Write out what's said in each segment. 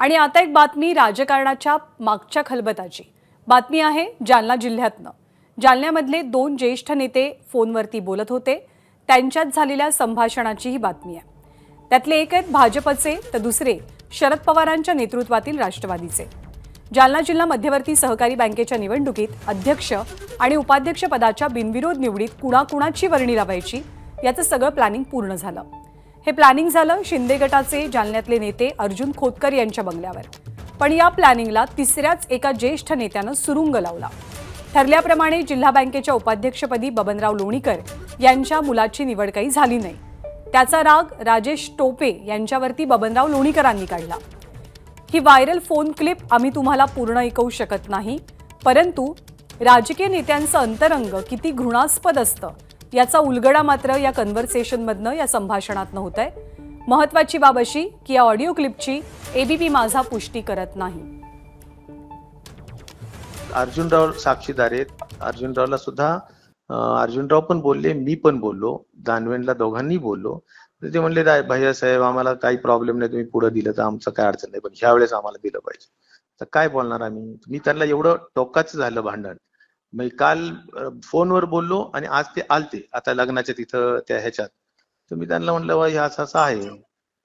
आणि आता एक बातमी राजकारणाच्या मागच्या खलबताची. बातमी आहे जालना जिल्ह्यातनं. जालन्यामधले दोन ज्येष्ठ नेते फोनवरती बोलत होते. त्यांच्यात झालेल्या संभाषणाची ही बातमी आहे. त्यातले एक आहेत भाजपचे तर दुसरे शरद पवारांच्या नेतृत्वातील राष्ट्रवादीचे. जालना जिल्हा मध्यवर्ती सहकारी बँकेच्या निवडणुकीत अध्यक्ष आणि उपाध्यक्ष पदाच्या बिनविरोध निवडीत कुणाकुणाची वर्णी लावायची याचं सगळं प्लॅनिंग पूर्ण झालं. हे प्लॅनिंग झालं शिंदे गटाचे जालन्यातले नेते अर्जुन खोतकर यांच्या बंगल्यावर. पण या प्लॅनिंगला तिसऱ्याच एका ज्येष्ठ नेत्यानं सुरुंग लावला. ठरल्याप्रमाणे जिल्हा बँकेच्या उपाध्यक्षपदी बबनराव लोणीकर यांच्या मुलाची निवड काही झाली नाही. त्याचा राग राजेश टोपे यांच्यावरती बबनराव लोणीकरांनी काढला. ही व्हायरल फोन क्लिप आम्ही तुम्हाला पूर्ण ऐकवू शकत नाही परंतु राजकीय नेत्यांचं अंतरंग किती घृणास्पद असतं याचा उलगडा मात्र या कन्व्हर्सेशनमधनं या संभाषणातनं होत आहे महत्वाची बाब अशी की या ऑडिओ क्लिपची एबीपी माझा पुष्टी करत नाही. अर्जुनराव साक्षीदार आहेत. अर्जुनरावला सुद्धा अर्जुनराव पण बोलले मी पण बोललो दानवेंडला दोघांनी बोललो. ते म्हणले भैया साहेब आम्हाला काही प्रॉब्लेम नाही तुम्ही पुढे दिलं तर आमचं काय अडचण नाही पण ह्या वेळेस आम्हाला दिलं पाहिजे. तर काय बोलणार आम्ही? मी त्यांना एवढं टोकाचं झालं भांडण. मी काल फोनवर बोललो आणि आज ते आलते. आता लग्नाच्या तिथं त्या ह्याच्यात. तर मी त्यांना म्हणलं "वा, हे असं असं आहे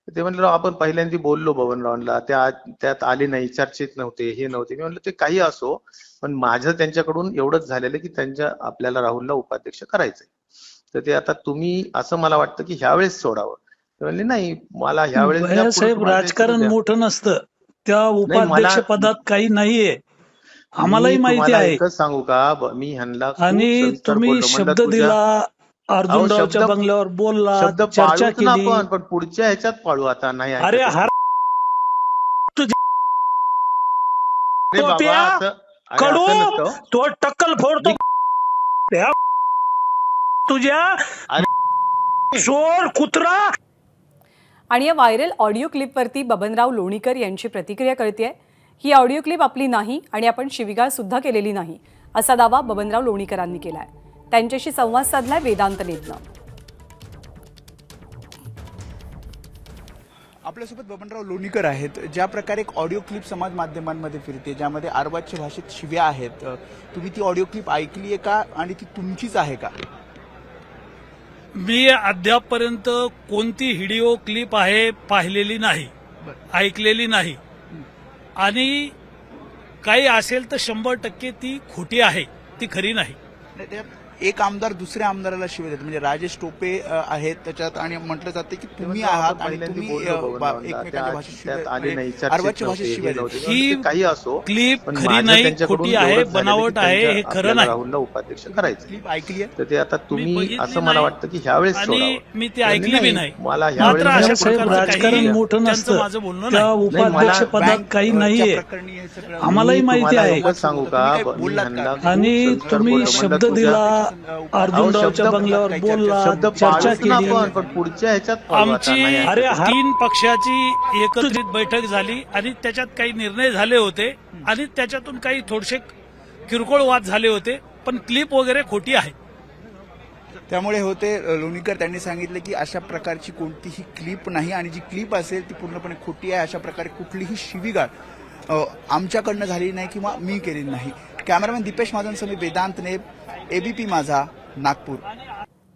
ते म्हणलं "राव, आपण पहिल्यांदा बोललो बबनरावांना त्या त्यात आले नाही चर्चेत नव्हते हे नव्हते. मी म्हणलं ते काही असो पण माझं त्यांच्याकडून एवढंच झालेलं की त्यांच्या आपल्याला राहुलला उपाध्यक्ष करायचंय. तर ते आता तुम्ही असं मला वाटतं की ह्यावेळेस सोडावं. ते म्हणले नाही मला ह्यावेळेस साहेब राजकारण द्यायचं द्या." मोठं नसतं. त्या उपाध्यक्ष पदात काही नाहीये. आम्हालाही माहिती आहे. सांगू का? मी ह्यांना आणि तुम्ही शब्द दिला अर्जुनरावच्या शब्द- बंगल्यावर बोलला चर्चा केली. पण पुढच्या ह्याच्यात पाळू आता नाही अरे. हर कडू. तो टक्कल फोडतो. तुझ्या चोर कुत्रा. आणि या व्हायरल ऑडिओ क्लिपवरती बबनराव लोणीकर यांची प्रतिक्रिया कळते ही ऑडिओ क्लिप आपली नाही आणि आपण शिविगाळ सुद्धा केलेली नाही असा दावा बबनराव लोणीकरांनी केलाय. त्यांच्याशी संवाद साधलाय वेदांत नेतनं आपल्यासोबत बबनराव लोणीकर आहेत. ज्या प्रकारे एक ऑडिओ क्लिप समाज माध्यमांमध्ये फिरते ज्यामध्ये आरवाच्या भाषेत शिव्या आहेत तुम्ही ती ऑडिओ क्लिप ऐकली आहे का आणि ती तुमचीच आहे का? मी अद्यापपर्यंत कोणती व्हिडिओ क्लिप आहे पाहिलेली नाही ऐकलेली नाही. आणि काही असेल तर शंभर टक्के ती खोटी आहे ती खरी नाही. एक आमदार दुसऱ्या आमदाराला शिव्या देतात. म्हणजे राजेश टोपे आहेत त्याच्यात आणि म्हटलं जाते की तुम्ही आहात आणि पहिल्यांदा तुम्ही. एकमेकांच्या भाषेत शिव्या भाषेत हे शिव्या ही काही असो क्लिप खरी नाही खोटी आहे बनावट आहे हे खरं नाही. राहुलला उपाध्यक्ष करायचं क्लिप ऐकली आहे. तर ते आता तुम्ही असं मला वाटतं की ह्यावेळेस आणि मी ती ऐकली बी नाही. मला ह्यावेळेस राजकारण काही- मोठं नसतं. माझं बोलणं त्या. उपाध्यक्ष पदात काही नाहीये. हे आम्हालाही मी माहिती आहे. सांगू का? आणि तुम्ही शब्द दिला अर्जुनरावच्या बंगल्यावर बोलला चर्चा केली. पण पुढच्या ह्याच्यात आमची. अरे हा- तीन पक्षाची एकत्रित बैठक झाली आणि त्याच्यात काही निर्णय झाले होते आणि त्याच्यातून काही थोडेसे किरकोळ वाद झाले होते पण क्लिप वगैरे खोटी आहे. त्यामुळे होते लोणीकर त्यांनी सांगितलं की अशा प्रकारची कोणतीही क्लिप नाही आणि जी क्लिप असेल ती पूर्णपणे खोटी आहे अशा प्रकारे कुठलीही शिवीगाळ आमच्याकडनं झाली नाही किंवा मी केलेली नाही. कॅमेरामॅन दीपेश महाजन मी वेदांत ने एबीपी माझा नागपूर.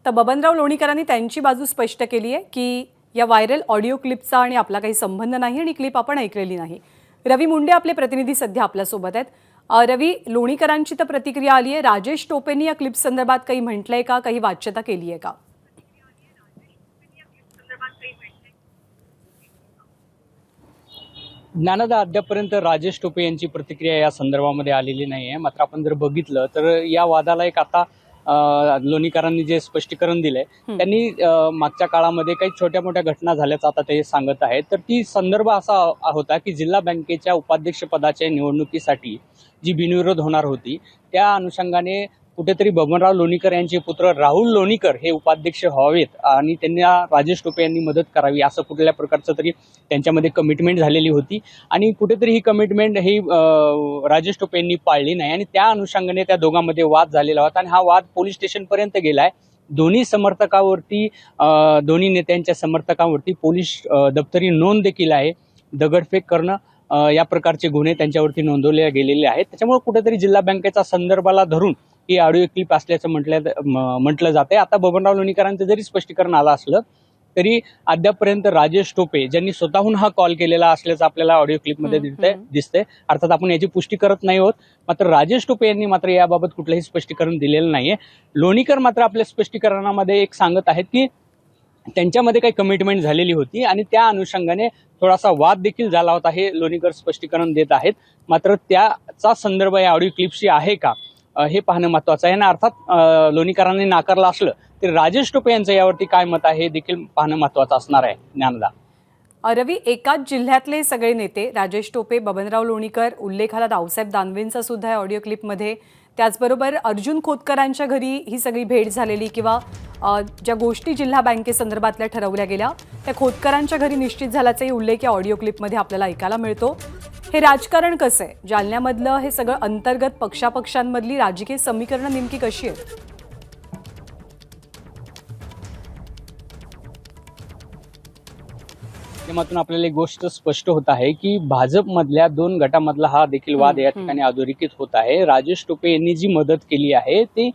तर बबनराव लोणीकरांनी त्यांची बाजू स्पष्ट केली आहे की या व्हायरल ऑडिओ क्लिपचा आणि आपला काही संबंध नाही आणि क्लिप आपण ऐकलेली नाही. रवी मुंडे आपले प्रतिनिधी सध्या आपल्यासोबत आहेत. रवी लोणीकरांची तर प्रतिक्रिया आली आहे. राजेश टोपेंनी या क्लिप संदर्भात काही म्हटलंय का? काही वाच्यता केली आहे का ज्ञानदा अद्यापर्यंत राजेश टोपे यांची प्रतिक्रिया या संदर्भामध्ये आलेली नाही आहे मात्र आपण जर बघितलं तर या वादाला एक आता लोणीकरांनी जे स्पष्टीकरण दिलंय त्यांनी मागच्या काळामध्ये काही छोट्या मोठ्या घटना झाल्याचं आता ते सांगत आहेत. तर ती संदर्भ असा होता की जिल्हा बँकेच्या उपाध्यक्ष पदाच्या निवडणुकीसाठी जी बिनविरोध होणार होती त्या अनुषंगाने कुठेतरी बबनराव लोणीकर यांचे पुत्र राहुल लोणीकर हे उपाध्यक्ष व्हावेत आणि त्यांना राजेश टोपे यांनी मदत करावी असं कुठल्या प्रकारचं तरी त्यांच्यामध्ये कमिटमेंट झालेली होती. आणि कुठेतरी ही कमिटमेंट ही राजेश टोपे यांनी पाळली नाही. आणि त्या अनुषंगाने त्या दोघांमध्ये वाद झालेला होता. आणि हा वाद पोलीस स्टेशनपर्यंत गेलाय. दोन्ही समर्थकावरती दोन्ही नेत्यांच्या समर्थकावरती पोलीस दप्तरी नोंद देखील आहे. दगडफेक करणं या प्रकारचे गुन्हे त्यांच्यावरती नोंदवले गेलेले आहेत. त्याच्यामुळे कुठेतरी जिल्हा बँकेचा संदर्भाला धरून ही ऑडिओ क्लिप असल्याचं म्हटलं म्हटलं जाते आता बबनराव लोणीकरांचं जरी स्पष्टीकरण आलं असलं तरी अद्यापपर्यंत राजेश टोपे ज्यांनी स्वतःहून हा कॉल केलेला असल्याचं आपल्याला ऑडिओ क्लिपमध्ये दिसतंय. दिसतंय. अर्थात आपण याची पुष्टी करत नाही आहोत. मात्र राजेश टोपे यांनी मात्र याबाबत कुठलंही स्पष्टीकरण दिलेलं नाहीये. लोणीकर मात्र आपल्या स्पष्टीकरणामध्ये एक सांगत आहेत की त्यांच्यामध्ये काही कमिटमेंट झालेली होती आणि त्या अनुषंगाने थोडासा वाद देखील झाला होता हे लोणीकर स्पष्टीकरण देत आहेत. मात्र त्याचा संदर्भ या ऑडिओ क्लिपशी आहे का? हे पाहणं महत्वाचं आहे. आणि अर्थात लोणीकरांनी नाकारलं असलं तरी राजेश टोपे यांचं यावरती काय मत आहे हे देखील पाहणं महत्वाचं असणार आहे ज्ञानदा. रवी एकाच जिल्ह्यातले सगळे नेते राजेश टोपे बबनराव लोणीकर उल्लेख आला रावसाहेब दानवेंचा सुद्धा ऑडिओ क्लिपमध्ये. त्याचबरोबर अर्जुन खोतकरांच्या घरी ही सगळी भेट झालेली किंवा ज्या गोष्टी जिल्हा बँकेसंदर्भातल्या ठरवल्या गेल्या त्या खोतकरांच्या घरी निश्चित झाल्याचाही उल्लेख या ऑडिओ क्लिपमध्ये आपल्याला ऐकायला मिळतो. हे राजकारण कसं आहे? जालन्यामधलं हे सगळं अंतर्गत पक्षापक्षांमधली राजकीय समीकरणं नेमकी कशी आहेत? माध्यमातून आपल्याला एक गोष्ट स्पष्ट होत आहे की भाजपमधल्या दोन गटामधला हा देखील वाद या ठिकाणी अधोरेखित होत आहे. राजेश टोपे यांनी जी मदत केली आहे ती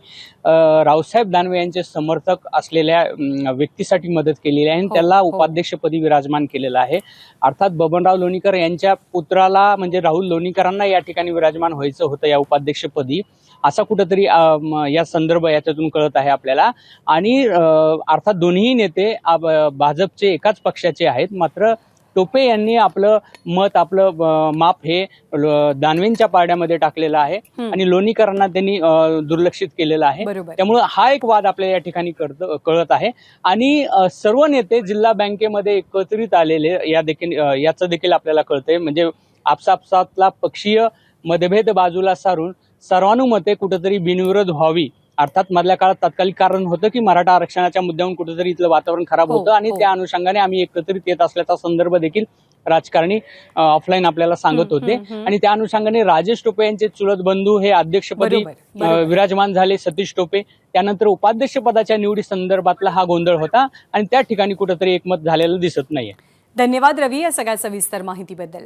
रावसाहेब दानवे यांचे समर्थक असलेल्या व्यक्तीसाठी मदत केलेली आहे आणि हो, त्याला हो. उपाध्यक्षपदी विराजमान केलेलं आहे. अर्थात बबनराव लोणीकर यांच्या पुत्राला म्हणजे राहुल लोणीकरांना या ठिकाणी विराजमान व्हायचं होतं या उपाध्यक्षपदी. असा कुठंतरी या संदर्भ याच्यातून कळत आहे आपल्याला. आणि अर्थात दोन्ही नेते भाजपचे एकाच पक्षाचे आहेत. मात्र टोपे यांनी आपलं मत आपलं माप हे दानवेंच्या पारड्यामध्ये टाकलेलं आहे. आणि लोणीकरांना त्यांनी दुर्लक्षित केलेलं आहे. त्यामुळं हा एक वाद आपल्याला या ठिकाणी कळत आहे. आणि सर्व नेते जिल्हा बँकेमध्ये एकत्रित आलेले या देखील याचं देखील आपल्याला कळतंय. म्हणजे आपसापसातला पक्षीय मतभेद बाजूला सारून सर्वानुमते कुठेतरी बिनविरोध व्हावी अर्थात मधल्या काळात तात्कालिक कारण होतं की मराठा आरक्षणाच्या मुद्द्यावरून कुठेतरी इथलं वातावरण खराब हो, होतं आणि हो. त्या अनुषंगाने आम्ही एकत्रित येत असल्याचा संदर्भ देखील राजकारणी ऑफलाईन आपल्याला सांगत होते. आणि त्या अनुषंगाने राजेश टोपे यांचे चुलत बंधू हे अध्यक्षपदी. विराजमान झाले सतीश टोपे त्यानंतर उपाध्यक्ष पदाच्या निवडी संदर्भातला हा गोंधळ होता आणि त्या ठिकाणी कुठेतरी एकमत झालेलं दिसत नाहीये धन्यवाद रवी या सगळ्या सविस्तर माहितीबद्दल